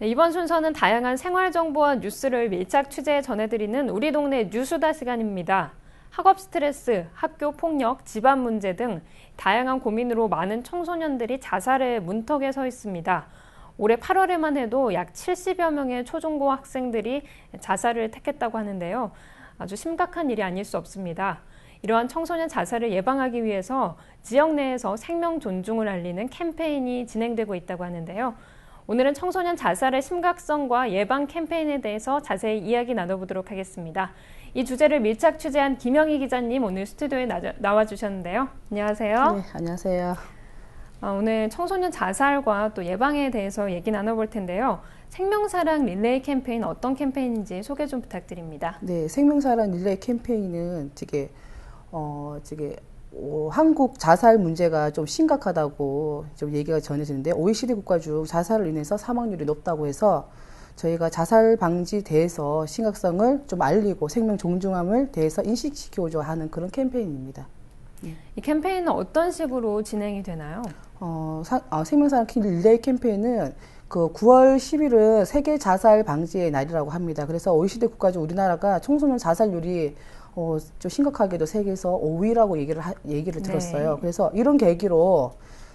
네, 이번 순서는 다양한 생활 정보와 뉴스를 밀착 취재해 전해드리는 우리 동네 뉴스다 시간입니다. 학업 스트레스, 학교 폭력, 집안 문제 등 다양한 고민으로 많은 청소년들이 자살의 문턱에 서 있습니다. 올해 8월에만 해도 약 70여 명의 초중고 학생들이 자살을 택했다고 하는데요. 아주 심각한 일이 아닐 수 없습니다. 이러한 청소년 자살을 예방하기 위해서 지역 내에서 생명 존중을 알리는 캠페인이 진행되고 있다고 하는데요. 오늘은 청소년 자살의 심각성과 예방 캠페인에 대해서 자세히 이야기 나눠보도록 하겠습니다. 이 주제를 밀착 취재한 김영희 기자님 오늘 스튜디오에 나 와 주셨는데요. 안녕하세요. 네, 안녕하세요. 아, 오늘 청소년 자살과 또 예방에 대해서 얘기 나눠볼 텐데요. 생명사랑 릴레이 캠페인 어떤 캠페인인지 소개 좀 부탁드립니다. 네, 생명사랑 릴레이 캠페인은 되게 어, 되게 어, 한국 자살 문제가 좀 심각하다고 좀 얘기가 전해지는데 OECD 국가 중 자살을 인해서 사망률이 높다고 해서 저희가 자살 방지 대해서 심각성을 좀 알리고 생명 존중함을 대해서 인식시키고자 하는 그런 캠페인입니다. 이 캠페인은 어떤 식으로 진행이 되나요? 어, 사, 어, 생명사랑 릴레이 캠페인은 그 9월 10일은 세계 자살 방지의 날이라고 합니다. 그래서 OECD 국가 중 우리나라가 청소년 자살률이 어, 좀 심각하게도 세계에서 5위라고 얘기를 하, 얘기를 네. 들었어요. 그래서 이런 계기로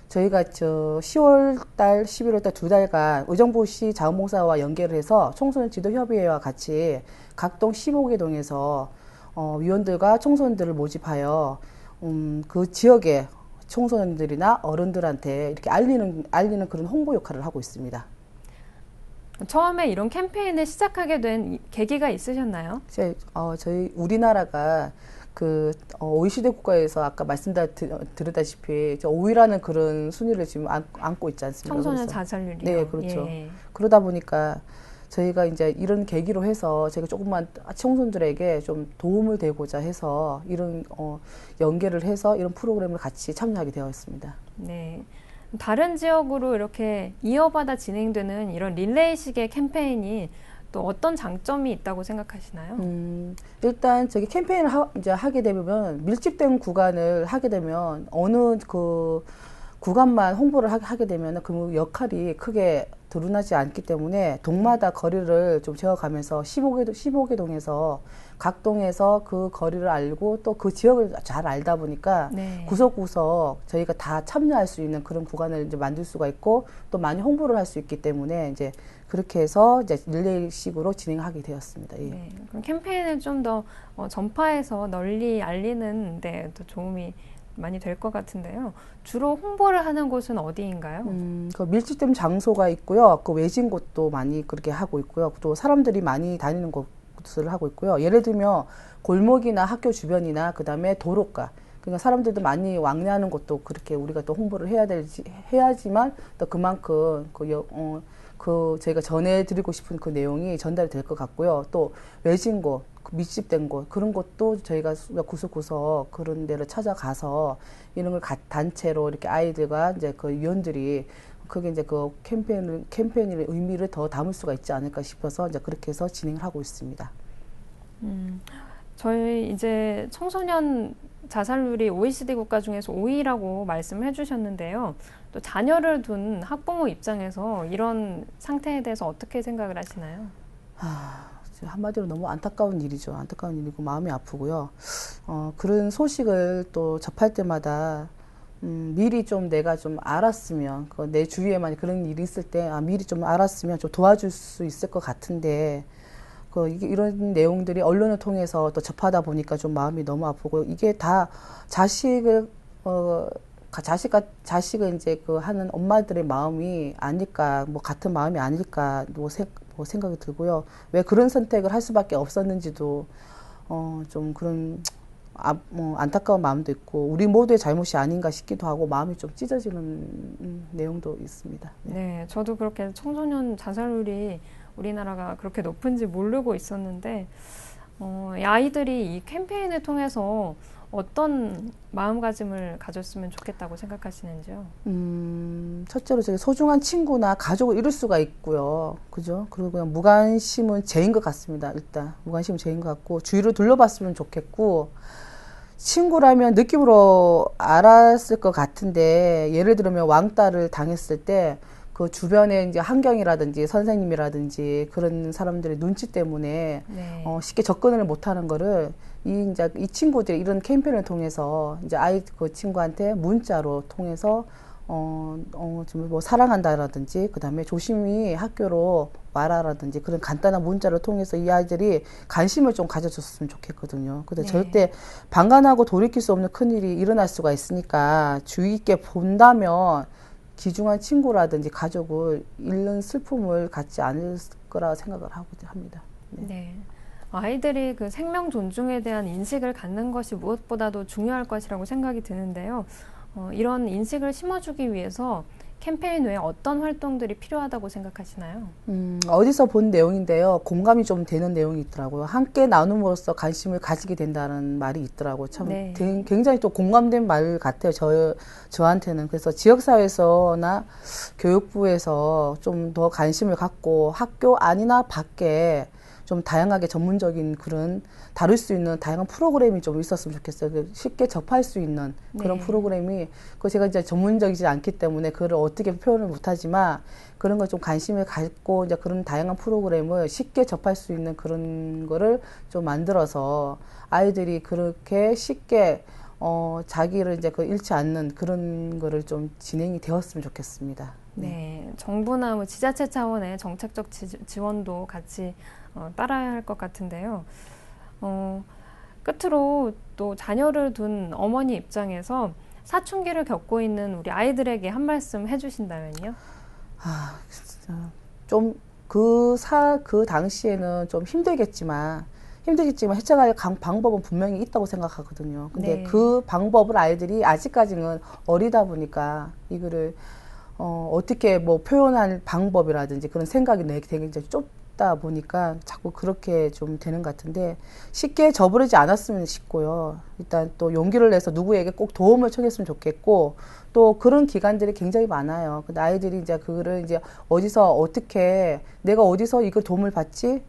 저희가 저 10월 달, 11월 달 두 달간 의정부시 자원봉사와 연계를 해서 청소년 지도협의회와 같이 각동 15개 동에서 어, 위원들과 청소년들을 모집하여 음, 그 지역의 청소년들이나 어른들한테 이렇게 알리는 알리는 그런 홍보 역할을 하고 있습니다. 처음에 이런 캠페인을 시작하게 된 이- 계기가 있으셨나요? 이제 어, 저희 우리나라가 그 어, OECD 국가에서 아까 말씀드렸다시피 5위라는 그런 순위를 지금 안, 안고 있지 않습니까? 청소년 자살률이요. 네, 그렇죠. 예. 그러다 보니까 저희가 이제 이런 계기로 해서 제가 조금만 청소년들에게 좀 도움을 되고자 해서 이런 어, 연계를 해서 이런 프로그램을 같이 참여하게 되었습니다. 네. 다른 지역으로 이렇게 이어받아 진행되는 이런 릴레이식의 캠페인이 또 어떤 장점이 있다고 생각하시나요? 음, 일단 저기 캠페인을 하, 이제 하게 되면 밀집된 구간을 하게 되면 어느 그 구간만 홍보를 하, 하게 되면 그 역할이 크게 드러나지 않기 때문에 동마다 거리를 좀 재어가면서 15개, 15개 동에서 각 동에서 그 거리를 알고 또 그 지역을 잘 알다 보니까 네. 구석구석 저희가 다 참여할 수 있는 그런 구간을 이제 만들 수가 있고 또 많이 홍보를 할 수 있기 때문에 이제 그렇게 해서 이제 릴레이식으로 진행하게 되었습니다. 예. 네. 그럼 캠페인을 좀더 어, 전파해서 널리 알리는 데도 도움이 많이 될 것 같은데요. 주로 홍보를 하는 곳은 어디인가요? 음, 그 밀집된 장소가 있고요. 그 외진 곳도 많이 그렇게 하고 있고요. 또 사람들이 많이 다니는 곳을 하고 있고요. 예를 들면 골목이나 학교 주변이나 그다음에 도로가 그러니까 사람들도 많이 왕래하는 곳도 그렇게 우리가 또 홍보를 해야 되지 해야지만 또 그만큼 그, 여, 어, 그 저희가 전해드리고 싶은 그 내용이 전달이 될 것 같고요. 또 외진 곳, 그 밀집된 곳 그런 곳도 저희가 구석구석 그런 데를 찾아가서 이런 걸 가- 단체로 이렇게 아이들과 이제 그 위원들이 그게 이제 그 캠페인을 캠페인의 의미를 더 담을 수가 있지 않을까 싶어서 이제 그렇게 해서 진행을 하고 있습니다. 음, 저희 이제 청소년 자살률이 OECD 국가 중에서 5위라고 말씀을 해주셨는데요. 또 자녀를 둔 학부모 입장에서 이런 상태에 대해서 어떻게 생각을 하시나요? 한마디로 너무 안타까운 일이죠. 안타까운 일이고 마음이 아프고요. 어, 그런 소식을 또 접할 때마다 음, 미리 좀 내가 좀 알았으면 그 내 주위에만 그런 일이 있을 때 아, 미리 좀 알았으면 좀 도와줄 수 있을 것 같은데 그 이런 내용들이 언론을 통해서 또 접하다 보니까 좀 마음이 너무 아프고 이게 다 자식을 어 가- 자식과 자식을 이제 그 하는 엄마들의 마음이 아닐까 뭐 같은 마음이 아닐까 뭐, 세, 뭐 생각이 들고요 왜 그런 선택을 할 수밖에 없었는지도 어 좀 그런 아, 뭐 안타까운 마음도 있고 우리 모두의 잘못이 아닌가 싶기도 하고 마음이 좀 찢어지는 음, 내용도 있습니다. 네. 네, 저도 그렇게 청소년 자살률이 우리나라가 그렇게 높은지 모르고 있었는데, 어, 이 아이들이 이 캠페인을 통해서 어떤 마음가짐을 가졌으면 좋겠다고 생각하시는지요? 음, 첫째로 저기 소중한 친구나 가족을 잃을 수가 있고요. 그죠? 그리고 그냥 무관심은 죄인 것 같습니다. 일단. 무관심은 죄인 것 같고, 주위를 둘러봤으면 좋겠고, 친구라면 느낌으로 알았을 것 같은데, 예를 들면 왕따를 당했을 때, 그 주변에 이제 환경이라든지 선생님이라든지 그런 사람들의 눈치 때문에 네. 어, 쉽게 접근을 못하는 거를 이 이제 이 친구들이 이런 캠페인을 통해서 이제 아이 그 친구한테 문자로 통해서 어, 어, 좀뭐 사랑한다라든지 그 다음에 조심히 학교로 와라라든지 그런 간단한 문자를 통해서 이 아이들이 관심을 좀 가져줬으면 좋겠거든요. 근데 네. 절대 방관하고 돌이킬 수 없는 큰 일이 일어날 수가 있으니까 주의 있게 본다면 귀중한 친구라든지 가족을 잃는 슬픔을 갖지 않을 거라 생각을 하고 합니다. 네. 네. 아이들이 그 생명 존중에 대한 인식을 갖는 것이 무엇보다도 중요할 것이라고 생각이 드는데요. 어, 이런 인식을 심어주기 위해서 캠페인 외에 어떤 활동들이 필요하다고 생각하시나요? 음, 어디서 본 내용인데요. 공감이 좀 되는 내용이 있더라고요. 함께 나눔으로써 관심을 가지게 된다는 말이 있더라고요. 참 네. 되- 굉장히 또 공감된 말 같아요. 저, 저한테는. 그래서 지역사회에서나 교육부에서 좀 더 관심을 갖고 학교 안이나 밖에 좀 다양하게 전문적인 그런 다룰 수 있는 다양한 프로그램이 좀 있었으면 좋겠어요. 그 쉽게 접할 수 있는 그런 네. 프로그램이 그 제가 이제 전문적이지 않기 때문에 그걸 어떻게 표현을 못하지만 그런 걸 좀 관심을 갖고 이제 그런 다양한 프로그램을 쉽게 접할 수 있는 그런 거를 좀 만들어서 아이들이 그렇게 쉽게 어 자기를 이제 그 잃지 않는 그런 거를 좀 진행이 되었으면 좋겠습니다. 네, 정부나 뭐 지자체 차원의 정책적 지, 지원도 같이 어, 따라야 할 것 같은데요. 어, 끝으로 또 자녀를 둔 어머니 입장에서 사춘기를 겪고 있는 우리 아이들에게 한 말씀 해주신다면요? 아, 진짜 좀 그 사, 그 당시에는 좀 힘들겠지만, 힘들겠지만 해체할 강- 방법은 분명히 있다고 생각하거든요. 근데 네. 그 방법을 아이들이 아직까지는 어리다 보니까 이거를 어, 어떻게 뭐 표현할 방법이라든지 그런 생각이 내 되게 이제 좁다 보니까 자꾸 그렇게 좀 되는 것 같은데 쉽게 저버리지 않았으면 싶고요. 일단 또 용기를 내서 누구에게 꼭 도움을 청했으면 좋겠고 또 그런 기관들이 굉장히 많아요. 근데 아이들이 이제 그거를 이제 어디서 어떻게 내가 어디서 이걸 도움을 받지?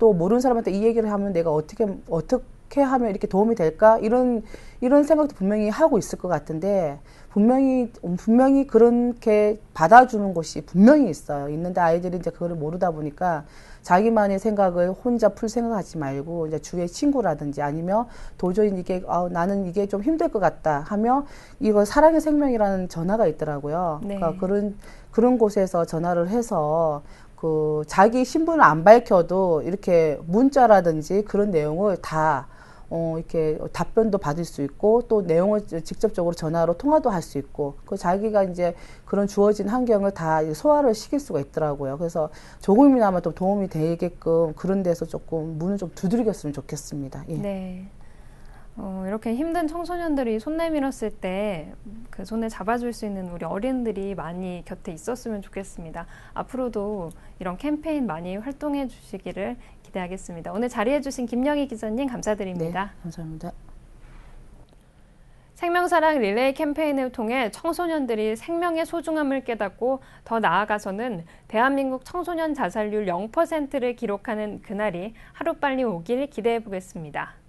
또 모르는 사람한테 이 얘기를 하면 내가 어떻게 어떻게 하면 이렇게 도움이 될까? 이런 이런 생각도 분명히 하고 있을 것 같은데 분명히 분명히 그렇게 받아주는 곳이 분명히 있어요. 있는데 아이들이 이제 그거를 모르다 보니까 자기만의 생각을 혼자 풀 생각하지 말고 이제 주위의 친구라든지 아니면 도저히 이게 아, 나는 이게 좀 힘들 것 같다 하면 이거 사랑의 생명이라는 전화가 있더라고요. 네. 그러니까 그런 그런 곳에서 전화를 해서 그 자기 신분을 안 밝혀도 이렇게 문자라든지 그런 내용을 다 어, 이렇게 답변도 받을 수 있고 또 내용을 직접적으로 전화로 통화도 할 수 있고 그 자기가 이제 그런 주어진 환경을 다 소화를 시킬 수가 있더라고요. 그래서 조금이나마 좀 도움이 되게끔 그런 데서 조금 문을 좀 두드리겼으면 좋겠습니다. 예. 네. 어, 이렇게 힘든 청소년들이 손 내밀었을 때 그 손에 잡아줄 수 있는 우리 어른들이 많이 곁에 있었으면 좋겠습니다. 앞으로도 이런 캠페인 많이 활동해 주시기를 기대하겠습니다. 오늘 자리해 주신 김영희 기자님 감사드립니다. 네, 감사합니다. 생명사랑 릴레이 캠페인을 통해 청소년들이 생명의 소중함을 깨닫고 더 나아가서는 대한민국 청소년 자살률 0%를 기록하는 그날이 하루빨리 오길 기대해 보겠습니다.